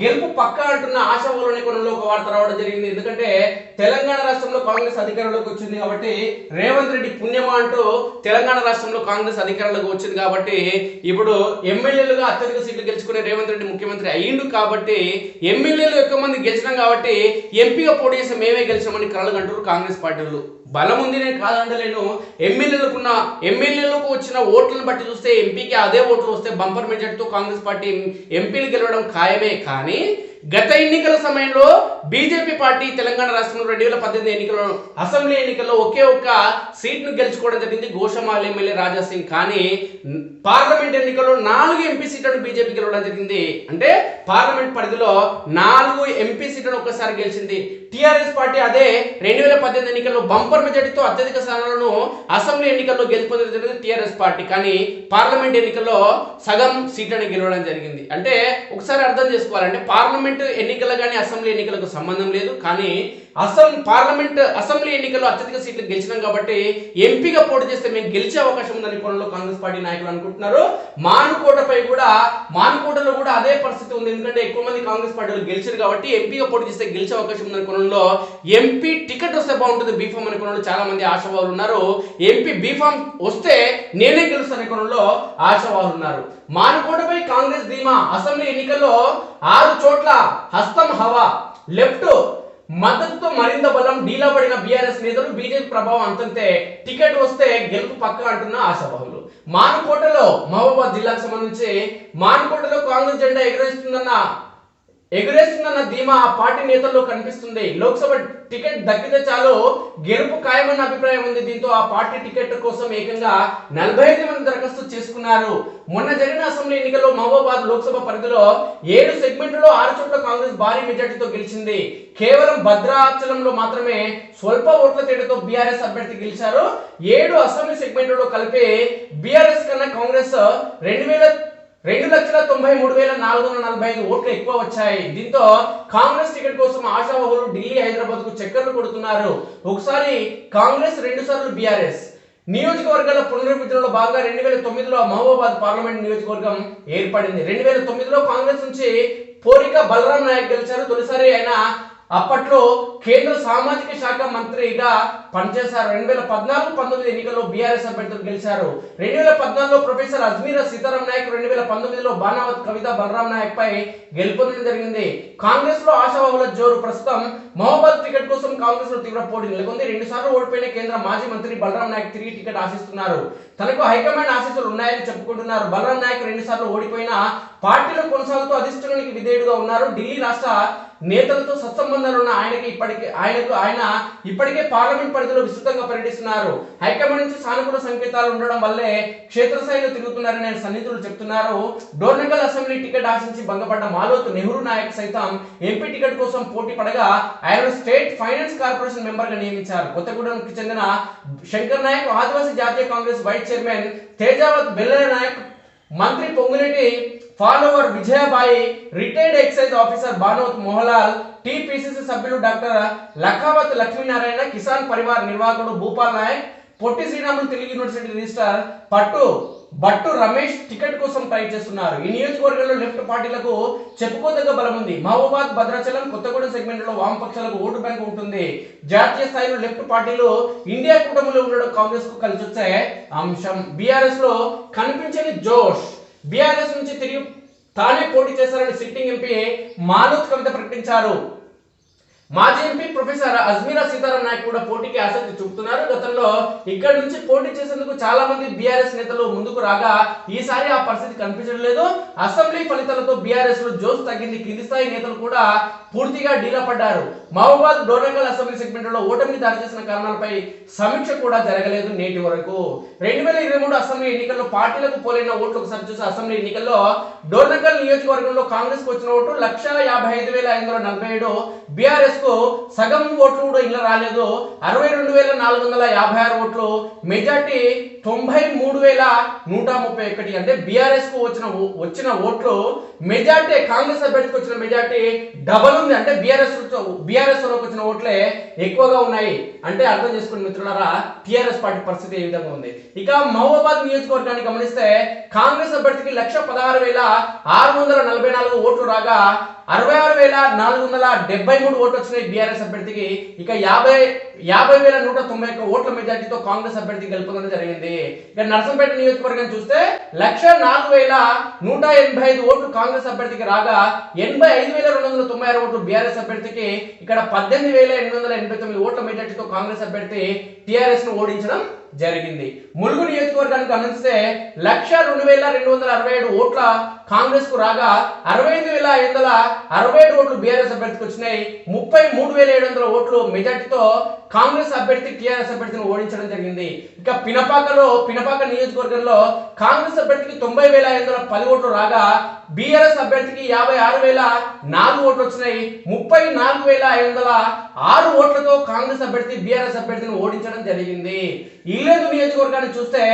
గెలుపు పక్క అంటున్న ఆశావాహులని కొనంలో ఒక వార్త రావడం జరిగింది. ఎందుకంటే తెలంగాణ రాష్ట్రంలో కాంగ్రెస్ అధికారంలోకి వచ్చింది కాబట్టి రేవంత్ రెడ్డి పుణ్యమా అంటూ తెలంగాణ రాష్ట్రంలో కాంగ్రెస్ అధికారంలోకి వచ్చింది కాబట్టి ఇప్పుడు ఎమ్మెల్యేలుగా అత్యధిక సీట్లు గెలుచుకునే రేవంత్ రెడ్డి ముఖ్యమంత్రి అయ్యిండు కాబట్టి ఎమ్మెల్యేలు ఎక్కువ మంది గెలిచినాం కాబట్టి ఎంపీగా పోటీ చేసి మేమే గెలిచామని కళలు కంటారు కాంగ్రెస్ పార్టీలు. బలం ఉంది నేను కాదంటలేను. ఎమ్మెల్యేలకున్న ఎమ్మెల్యేలకు వచ్చిన ఓట్లను బట్టి చూస్తే ఎంపీకి అదే ఓట్లు వస్తే బంపర్ మెజార్టీతో కాంగ్రెస్ పార్టీ ఎంపీలు గెలవడం ఖాయమే. కానీ గత ఎన్నికల సమయంలో బీజేపీ పార్టీ తెలంగాణ రాష్ట్రంలో రెండు వేల పద్దెనిమిది ఎన్నికల్లో అసెంబ్లీ ఎన్నికల్లో ఒకే ఒక్క సీట్ను గెలుచుకోవడం జరిగింది గోషమాల ఎమ్మెల్యే రాజా సింగ్. కానీ పార్లమెంట్ ఎన్నికల్లో నాలుగు ఎంపీ సీట్లను బీజేపీ గెలవడం జరిగింది. అంటే పార్లమెంట్ పరిధిలో నాలుగు ఎంపీ సీట్లను ఒక్కసారి గెలిచింది. టీఆర్ఎస్ పార్టీ అదే రెండు వేల పద్దెనిమిది ఎన్నికల్లో బంపర్ మెజార్టీతో అత్యధిక స్థానాలను అసెంబ్లీ ఎన్నికల్లో గెలుపొందడం జరిగింది టిఆర్ఎస్ పార్టీ. కానీ పార్లమెంట్ ఎన్నికల్లో సగం సీట్లను గెలవడం జరిగింది. అంటే ఒకసారి అర్థం చేసుకోవాలంటే పార్లమెంట్ ఎన్నికలు కానీ అసెంబ్లీ ఎన్నికలకు సంబంధం లేదు. కానీ అసెం పార్లమెంట్ అసెంబ్లీ ఎన్నికల్లో అత్యధిక సీట్లు గెలిచినాం కాబట్టి ఎంపీగా పోటీ చేస్తే మేము గెలిచే అవకాశం ఉందని కోణంలో కాంగ్రెస్ పార్టీ నాయకులు అనుకుంటున్నారు. మానుకోటపై కూడా మానుకోటలో కూడా అదే పరిస్థితి ఉంది. ఎందుకంటే ఎక్కువ మంది కాంగ్రెస్ పార్టీలు గెలిచారు కాబట్టి ఎంపీగా పోటీ చేస్తే గెలిచే అవకాశం ఉందని కోణంలో ఎంపీ టికెట్ వస్తే బాగుంటుంది బీఫామ్ అనే కోణంలో చాలా మంది ఆశావాహులు ఉన్నారు. ఎంపీ బీఫామ్ వస్తే నేనే గెలుస్తానే కోణంలో ఆశావాహులు ఉన్నారు. మానుకోటపై కాంగ్రెస్ ధీమా. అసెంబ్లీ ఎన్నికల్లో ఆరు చోట్ల హస్తం హవా. లెఫ్ట్ మద్దతుతో మరింత బలం డీలా పడిన బీఆర్ఎస్ నేతలు బీజేపీ ప్రభావం అంతంతే టికెట్ వస్తే గెలుపు పక్క అంటున్న ఆశావాహులు మానుకోటలో మహబూబాద్ జిల్లాకు సంబంధించి మానుకోటలో కాంగ్రెస్ జెండా ఎగరేస్తుందన్న ఎగురేస్తుందన్న ధీమా ఆ పార్టీ నేతల్లో కనిపిస్తుంది. లోక్సభ టికెట్ దక్కితే చాలు గెలుపు ఖాయమన్న అభిప్రాయం ఉంది. దీంతో ఆ పార్టీ టికెట్ కోసం ఏకంగా నలభై ఐదు మంది దరఖాస్తు చేసుకున్నారు. మొన్న జరిగిన అసెంబ్లీ ఎన్నికల్లో మహబూబాద్ లోక్సభ పరిధిలో ఏడు సెగ్మెంట్లలో ఆరు చోట్ల కాంగ్రెస్ భారీ మెజార్టీతో గెలిచింది. కేవలం భద్రాచలంలో మాత్రమే స్వల్ప ఓట్ల తేడాతో బీఆర్ఎస్ అభ్యర్థి గెలిచారు. ఏడు అసెంబ్లీ సెగ్మెంట్లలో కలిపి బీఆర్ఎస్ కన్నా కాంగ్రెస్ రెండు వేల రెండు లక్షల తొంభై మూడు వేల నాలుగు వందల నలభై ఐదు ఓట్లు ఎక్కువ వచ్చాయి. దీంతో కాంగ్రెస్ టికెట్ కోసం ఆశావహులు ఢిల్లీ హైదరాబాద్కు చక్కర్లు కొడుతున్నారు. ఒకసారి కాంగ్రెస్ రెండు సార్లు బీఆర్ఎస్. నియోజకవర్గాల పునర్విభజనలో భాగంగా రెండు వేల తొమ్మిదిలో మహబూబాబాద్ పార్లమెంట్ నియోజకవర్గం ఏర్పడింది. రెండు వేల తొమ్మిదిలో కాంగ్రెస్ నుంచి పోరిక బలరాం నాయక్ గెలిచారు. తొలిసారి ఆయన అప్పట్లో కేంద్ర సామాజిక శాఖ మంత్రిగా పనిచేశారు. రెండు వేల పద్నాలుగు పంతొమ్మిది ఎన్నికల్లో బీఆర్ఎస్ అభ్యర్థులు గెలిచారు. రెండు వేల పద్నాలుగులో ప్రొఫెసర్ అజ్మీరా సీతారాం నాయక్ రెండు వేల పంతొమ్మిదిలో బాణావత్ కవిత బలరాం నాయక్ పై గెలుపొందడం జరిగింది. కాంగ్రెస్లో ఆశావాహుల జోరు. ప్రస్తుతం మహబాద్ టికెట్ కోసం కాంగ్రెస్లో తీవ్ర పోటీ నెలకొంది. రెండు సార్లు ఓడిపోయిన కేంద్ర మాజీ మంత్రి బలరాం నాయక్ తిరిగి టికెట్ ఆశిస్తున్నారు. తనకు హైకమాండ్ ఆశీస్సులు ఉన్నాయని చెప్పుకుంటున్నారు. బలరాం నాయక్ రెండు సార్లు ఓడిపోయిన పార్టీలో కొనసాగుతూ అధిష్టానానికి విధేయుడుగా ఉన్నారు. ఢిల్లీ రాష్ట్ర నేతలతో సత్సంబంధాలు ఉన్న ఆయనకి ఇప్పటికే ఆయనకు ఆయన ఇప్పటికే పార్లమెంట్ పరిధిలో విస్తృతంగా పర్యటిస్తున్నారు. హైకమాండ్ నుంచి సానుకూల సంకేతాలు ఉండడం వల్లే క్షేత్రస్థాయిలో తిరుగుతున్నారని ఆయన సన్నిహితులు చెప్తున్నారు. డోర్నగల్ అసెంబ్లీ టికెట్ ఆశించి భంగపడ్డ మాలోత్ నెహ్రూ నాయక్ సైతం ఎంపీ టికెట్ కోసం పోటీ పడగా ఆయన స్టేట్ ఫైనాన్స్ కార్పొరేషన్ మెంబర్గా నియమించారు. కొత్తగూడెంకి చెందిన శంకర్ నాయక్ ఆదివాసీ జాతీయ Congress vice chairman Tejavath Belle Nayak మంత్రి Ponguleti follower Vijayabai retired excise officer Banoth Mohalal TPCC సభ్యులు డాక్టర్ లఖావత్ లక్ష్మీనారాయణ కిసాన్ పరివార్ నిర్వాహకుడు భూపాల్ నాయక్ పొట్టి శ్రీరాములు తెలుగు యూనివర్సిటీ రిజిస్టార్ పట్టు బట్టు రమేష్ టికెట్ కోసం ట్రై చేస్తున్నారు. ఈ నియోజకవర్గంలో లెఫ్ట్ పార్టీలకు చెప్పుకోదగ్గ బలం ఉంది. మహబూబాద్ భద్రాచలం కొత్తగూడెం సెగ్మెంట్లో వామపక్షాలకు ఓటు బ్యాంక్ ఉంటుంది. జాతీయ స్థాయిలో లెఫ్ట్ పార్టీలు ఇండియా కూటమిలో ఉండడం కాంగ్రెస్కు కలిసి వచ్చే అంశం. బీఆర్ఎస్లో కనిపించని జోష్. బీఆర్ఎస్ నుంచి తిరిగి తానే పోటీ చేశారని సిట్టింగ్ ఎంపీ మాలోత్ కవిత ప్రకటించారు. మాజీ ఎంపీ ప్రొఫెసర్ అజ్మీరా సీతారాం నాయక్ కూడా పోటీకి ఆసక్తి చూపుతున్నారు. గతంలో ఇక్కడ నుంచి పోటీ చేసేందుకు చాలా మంది బీఆర్ఎస్ నేతలు ముందుకు రాగా ఈసారి ఆ పరిస్థితి కనిపించడం లేదు. అసెంబ్లీ ఫలితాలతో బీఆర్ఎస్లో జోష్ తగ్గింది. కింది స్థాయి నేతలు కూడా పూర్తిగా డీలా పడ్డారు. మహబూబాద్ డోరంగల్ అసెంబ్లీ సెగ్మెంట్లో ఓటమిని దారిచేసిన కారణాలపై సమీక్ష కూడా జరగలేదు నేటి వరకు. రెండు వేల ఇరవై మూడు అసెంబ్లీ ఎన్నికల్లో పార్టీలకు పోలైన ఓట్లు ఒకసారి చూసి అసెంబ్లీ ఎన్నికల్లో డోర్నకల్ నియోజకవర్గంలో కాంగ్రెస్కు వచ్చిన ఓటు లక్ష యాభై ఐదు వేల ఐదు వందల నలభై ఏడు బీఆర్ఎస్ కు సగం ఓట్లు కూడా ఇలా రాలేదు. అరవై రెండు వేల నాలుగు వందల యాభై ఆరు ఓట్లు. మెజార్టీ తొంభై మూడు వేల నూట ముప్పై ఒకటి. అంటే బీఆర్ఎస్కు వచ్చిన వచ్చిన ఓట్లు మెజార్టీ కాంగ్రెస్ అభ్యర్థికి వచ్చిన మెజార్టీ డబల్ ఉంది. అంటే బీఆర్ఎస్ బీఆర్ఎస్లోకి వచ్చిన ఓట్లే ఎక్కువగా ఉన్నాయి. అంటే అర్థం చేసుకుని మిత్రులారా టీఆర్ఎస్ పార్టీ పరిస్థితి ఏ విధంగా ఉంది? ఇక మహబూబాబాద్ నియోజకవర్గాన్ని గమనిస్తే కాంగ్రెస్ అభ్యర్థికి లక్ష పదహారు వేల ఆరు వందల నలభై నాలుగు ఓట్లు రాగా అరవై ఆరు వేల నాలుగు వందల డెబ్బై మూడు ఓట్లు వచ్చినాయి బీఆర్ఎస్ అభ్యర్థికి. ఇక యాభై యాభై వేల నూట తొంభై ఒక్క ఓట్ల మెజార్టీతో కాంగ్రెస్ అభ్యర్థి గెలుపొందడం జరిగింది. ఇక నర్సంపేట నియోజకవర్గం చూస్తే లక్ష నాలుగు వేల నూట ఎనభై ఐదు ఓట్లు కాంగ్రెస్ అభ్యర్థికి రాగా ఎనభై ఐదు వేల రెండు వందల తొంభై ఆరు ఓట్లు బీఆర్ఎస్ అభ్యర్థికి. ఇక్కడ పద్దెనిమిది వేల ఎనిమిది వందల ఎనభై తొమ్మిది ఓట్ల మెజార్టీతో కాంగ్రెస్ అభ్యర్థి టీఆర్ఎస్ను ఓడించడం జరిగింది. ములుగు నియోజకవర్గాన్ని గమనిస్తే లక్ష రెండు వేల రెండు వందల అరవై ఏడు ఓట్ల కాంగ్రెస్కు రాగా అరవై ఐదు వేల ఐదు వందల అరవై ఏడు ఓట్లు బీఆర్ఎస్ అభ్యర్థికి వచ్చినాయి. ముప్పై మూడు వేల ఏడు వందల ఓట్లు మెజార్టీతో కాంగ్రెస్ అభ్యర్థి టీఆర్ఎస్ అభ్యర్థిని ఓడించడం జరిగింది. ఇక పినపాకలో పినపాక నియోజకవర్గంలో కాంగ్రెస్ అభ్యర్థికి తొంభై వేల ఐదు వందల పది ఓట్లు రాగా బీఆర్ఎస్ అభ్యర్థికి యాభై ఆరు వేల నాలుగు ఓట్లు వచ్చినాయి. ముప్పై నాలుగు వేల ఐదు వందల ఆరు ఓట్లతో కాంగ్రెస్ అభ్యర్థి బీఆర్ఎస్ అభ్యర్థిని ఓడించడం జరిగింది. ఈలేదు నియోజకవర్గాన్ని చూస్తే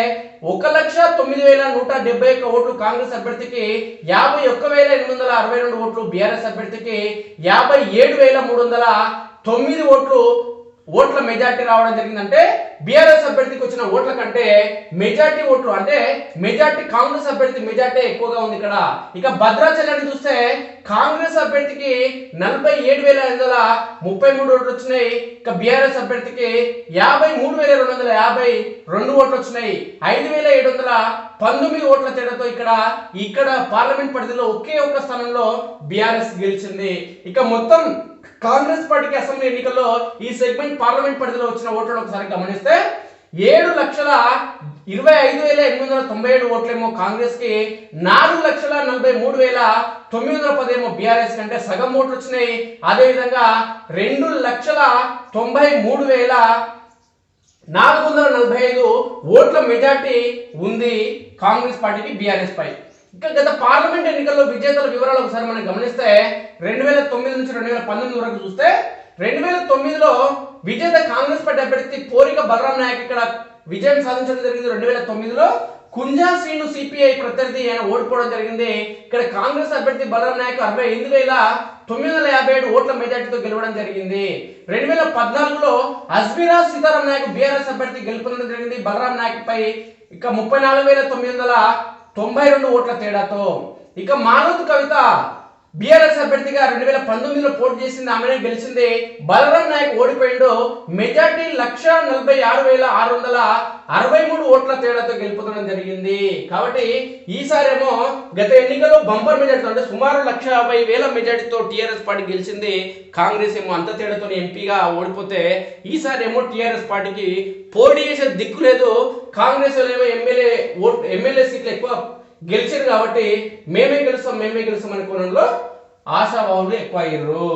ఒక లక్ష తొమ్మిది వేల నూట డెబ్బై ఒక్క ఓట్లు కాంగ్రెస్ అభ్యర్థికి యాభై ఒక్క వేల ఎనిమిది వందల అరవై రెండు ఓట్లు బీఆర్ఎస్ అభ్యర్థికి యాభై ఏడు వేల మూడు వందల తొమ్మిది ఓట్లు ఓట్ల మెజార్టీ రావడం జరిగిందంటే బీఆర్ఎస్ అభ్యర్థికి వచ్చిన ఓట్ల కంటే మెజార్టీ ఓట్లు అంటే మెజార్టీ కాంగ్రెస్ అభ్యర్థి మెజార్టీ ఎక్కువగా ఉంది ఇక్కడ. ఇక భద్రాచలాన్ని చూస్తే కాంగ్రెస్ అభ్యర్థికి నలభై ఏడు వేల ఐదు వందల ముప్పై మూడు ఓట్లు వచ్చినాయి. ఇక బీఆర్ఎస్ అభ్యర్థికి యాభై మూడు వేల రెండు వందల యాభై రెండు ఓట్లు వచ్చినాయి. ఐదు వేల ఏడు వందల పంతొమ్మిది ఓట్ల తేడాతో ఇక్కడ ఇక్కడ పార్లమెంట్ పరిధిలో ఒకే ఒక్క స్థానంలో బీఆర్ఎస్ గెలిచింది. ఇక మొత్తం కాంగ్రెస్ పార్టీకి అసెంబ్లీ ఎన్నికల్లో ఈ సెగ్మెంట్ పార్లమెంట్ పరిధిలో వచ్చిన ఓట్లను ఒకసారి గమనిస్తే ఏడు లక్షల ఇరవై ఐదు వేల ఎనిమిది వందల తొంభై ఏడు ఓట్లేమో కాంగ్రెస్కి నాలుగు లక్షల నలభై మూడు వేల తొమ్మిది వందల పదేమో బీఆర్ఎస్ కంటే సగం ఓట్లు వచ్చినాయి. అదేవిధంగా రెండు లక్షల తొంభై మూడు వేల నాలుగు వందల నలభై ఐదు ఓట్ల మెజార్టీ ఉంది కాంగ్రెస్ పార్టీకి బీఆర్ఎస్ పై. ఇంకా గత పార్లమెంట్ ఎన్నికల్లో విజేతల వివరాలు ఒకసారి మనం గమనిస్తే రెండు వేల తొమ్మిది నుంచి రెండు వేల పంతొమ్మిది వరకు చూస్తే రెండు వేల తొమ్మిదిలో విజేత కాంగ్రెస్ పార్టీ అభ్యర్థి పోరిక బలరాం నాయక్ ఇక్కడ విజయం సాధించడం జరిగింది. రెండు వేల తొమ్మిదిలో కుంజా శ్రీను సిపిఐ ప్రత్యర్థి ఆయన ఓడిపోవడం జరిగింది. ఇక్కడ కాంగ్రెస్ అభ్యర్థి బలరాం నాయక్ అరవై ఎనిమిది వేల తొమ్మిది వందల యాభై ఏడు ఓట్ల మెజార్టీతో గెలవడం జరిగింది. రెండు వేల పద్నాలుగులో అజ్మీరా సీతారాం నాయక్ బీఆర్ఎస్ అభ్యర్థి గెలుపొందడం జరిగింది. బలరాం నాయక్ పై ఇక ముప్పై నాలుగు వేల తొమ్మిది వందల తొంభై రెండు ఓట్ల తేడాతో. ఇక మానవత్ కవిత బీఆర్ఎస్ అభ్యర్థిగా రెండు వేల పంతొమ్మిదిలో పోటీ చేసింది ఆమెనే గెలిచింది. బలరాం నాయక్ ఓడిపోయిండు. మెజార్టీ లక్ష నలభై ఆరు వేల ఆరు వందల అరవై మూడు ఓట్ల తేడాతో గెలుపొందడం జరిగింది. కాబట్టి ఈసారేమో గత ఎన్నికల్లో బంపర్ మెజార్టీతో అంటే సుమారు లక్ష యాభై వేల మెజార్టీతో టీఆర్ఎస్ పార్టీ గెలిచింది. కాంగ్రెస్ ఏమో అంత తేడాతో ఎంపీగా ఓడిపోతే ఈసారి ఏమో టీఆర్ఎస్ పార్టీకి పోటీ చేసే దిక్కు లేదు. కాంగ్రెస్ ఏమో ఎమ్మెల్యే ఓట్ ఎమ్మెల్యే సీట్లు ఎక్కువ గెలిచారు కాబట్టి మేమే గెలుస్తాం మేమే గెలుస్తాం అనే కోణంలో ఆశాభావులు ఎక్కువ అయ్యారు